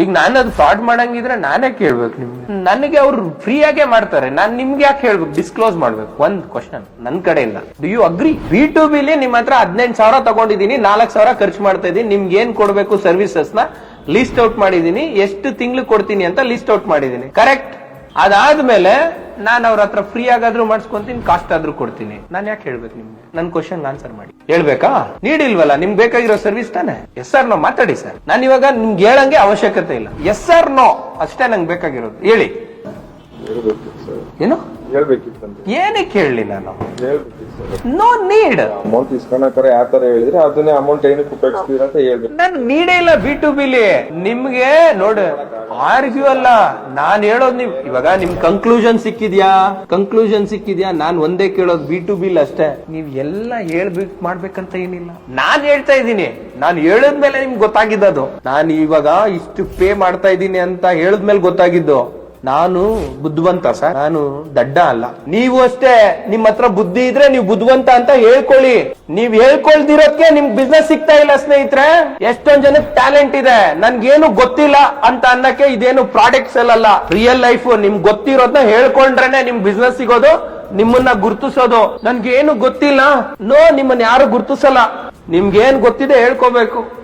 ಈಗ ನಾನು ಅದು ಫ್ರಾಡ್ ಮಾಡಂಗಿದ್ರೆ ನಾನೇ ಕೇಳ್ಬೇಕು ನಿಮ್ಗೆ. ನನಗೆ ಅವ್ರು ಫ್ರೀ ಆಗೇ ಮಾಡ್ತಾರೆ. ನಾನು ನಿಮ್ಗೆ ಯಾಕೆ ಹೇಳ್ಬೇಕು? ಡಿಸ್ಕ್ಲೋಸ್ ಮಾಡ್ಬೇಕು. ಒಂದ್ ಕ್ವಶನ್ ನನ್ ಕಡೆಯಿಂದ. Do you agree be to ಬಿಲಿ ನಿಮ್ ಹತ್ರ ಹದಿನೆಂಟು ಸಾವಿರ ತಗೊಂಡಿದ್ದೀನಿ, ನಾಲ್ಕು ಸಾವಿರ ಖರ್ಚು ಮಾಡ್ತಾ ಇದೀನಿ ನಿಮ್ಗೆ ಏನ್ ಕೊಡ್ಬೇಕು ಸರ್ವಿಸಸ್ನ? ಲಿಸ್ಟ್ ಔಟ್ ಮಾಡಿದೀನಿ ಎಷ್ಟು ತಿಂಗಳು ಕೊಡ್ತೀನಿ ಅಂತ ಲಿಸ್ಟ್ ಔಟ್ ಮಾಡಿದೀನಿ ಕರೆಕ್ಟ್ ಅದಾದ್ಮೇಲೆ ನಾನು ಅವ್ರ ಹತ್ರ ಫ್ರೀ ಆಗಾದ್ರೂ ಮಾಡಿಸ್ಕೊಂತೀನಿ ಕಾಸ್ಟ್ ಆದ್ರೂ ಕೊಡ್ತೀನಿ. ನಾನು ಯಾಕೆ ಹೇಳ್ಬೇಕು ನಿಮ್ಗೆ? ನನ್ ಕ್ವಶನ್ ಆನ್ಸರ್ ಮಾಡಿ. ಹೇಳ್ಬೇಕಾ? ನೀಡಿಲ್ವಲ್ಲ ನಿಮ್ಗೆ ಬೇಕಾಗಿರೋ ಸರ್ವಿಸ್ ತಾನೆ? ಎಸ್ ಆರ್ ನೋ ಮಾತಾಡಿ ಸರ್ ನಾನು ಇವಾಗ ನಿಮ್ಗೆ ಹೇಳಂಗೆ ಅವಶ್ಯಕತೆ ಇಲ್ಲ. ಎಸ್ ಆರ್ ನೋ ಅಷ್ಟೇ ನಂಗೆ ಬೇಕಾಗಿರೋದು. ಹೇಳಿ. ಏನು? ಏನಕ್ಕೆ ಹೇಳಿ ನಾನು? ನೋ ನೀಡ್ ಅಮೌಂಟ್ ಇಸ್ಕೊಳಕರ ಯಾವ ತರ ಹೇಳಿದ್ರೆ ಅದನ್ನೇ ಅಮೌಂಟ್ ಏನಕ್ಕೆ ಉಪಯೋಗಿಸ್ತೀರ ಅಂತ ಹೇಳ್ಬೇಕು. ನಾನು ನೀಡೇ ಇಲ್ಲ ಬಿ ಟು ಬಿಲಿ ನಿಮ್ಗೆ ನೋಡು ಆರ್ಗ್ಯೂ ಅಲ್ಲ. ನಾನ್ ಹೇಳೋದ್ ನೀವು ಇವಾಗ ನಿಮ್ ಕನ್ಕ್ಲೂಷನ್ ಸಿಕ್ಕಿದ್ಯಾ? ಕನ್ಕ್ಲೂಷನ್ ಸಿಕ್ಕಿದ್ಯಾ? ನಾನ್ ಒಂದೇ ಕೇಳೋದು ಬಿ ಟು ಬಿಲ್ ಅಷ್ಟೇ. ನೀವ್ ಎಲ್ಲ ಹೇಳ್ಬೇಕು ಮಾಡ್ಬೇಕಂತ ಏನಿಲ್ಲ. ನಾನ್ ಹೇಳ್ತಾ ಇದ್ದೀನಿ. ನಾನ್ ಹೇಳದ್ಮೇಲೆ ನಿಮ್ಗೆ ಗೊತ್ತಾಗಿದ್ದದು. ನಾನು ಇವಾಗ ಇಷ್ಟು ಪೇ ಮಾಡ್ತಾ ಇದ್ದೀನಿ ಅಂತ ಹೇಳದ್ಮೇಲೆ ಗೊತ್ತಾಗಿದ್ದು. ನಾನು ಬುದ್ಧಿವಂತ ಸರ್. ನಾನು ದಡ್ಡ ಅಲ್ಲ. ನೀವು ಅಷ್ಟೇ ನಿಮ್ ಹತ್ರ ಬುದ್ಧಿ ಇದ್ರೆ ನೀವು ಬುದ್ಧಿವಂತ ಅಂತ ಹೇಳ್ಕೊಳ್ಳಿ. ನೀವ್ ಹೇಳ್ಕೊಳ್ದಿರೋದ್ಕೆ ನಿಮ್ ಬಿಸ್ನೆಸ್ ಸಿಗ್ತಾ ಇಲ್ಲ ಸ್ನೇಹಿತರೆ. ಎಷ್ಟೊಂದ್ ಜನಕ್ಕೆ ಟ್ಯಾಲೆಂಟ್ ಇದೆ. ನನ್ಗೇನು ಗೊತ್ತಿಲ್ಲ ಅಂತ ಅನ್ನಕ್ಕೆ ಇದೇನು ಪ್ರಾಡಕ್ಟ್ಸ್ ಅಲ್ಲ ರಿಯಲ್ ಲೈಫ್ ನಿಮ್ಗೆ ಗೊತ್ತಿರೋದ್ನ ಹೇಳ್ಕೊಂಡ್ರೇನೆ ನಿಮ್ ಬಿಸ್ನೆಸ್ ಸಿಗೋದು, ನಿಮ್ಮನ್ನ ಗುರ್ತಿಸೋದು. ನನ್ಗೇನು ಗೊತ್ತಿಲ್ಲ. ನೋ ನಿಮ್ಮನ್ನ ಯಾರು ಗುರ್ತಿಸಲ್ಲ. ನಿಮ್ಗೇನ್ ಗೊತ್ತಿದೆ ಹೇಳ್ಕೋಬೇಕು.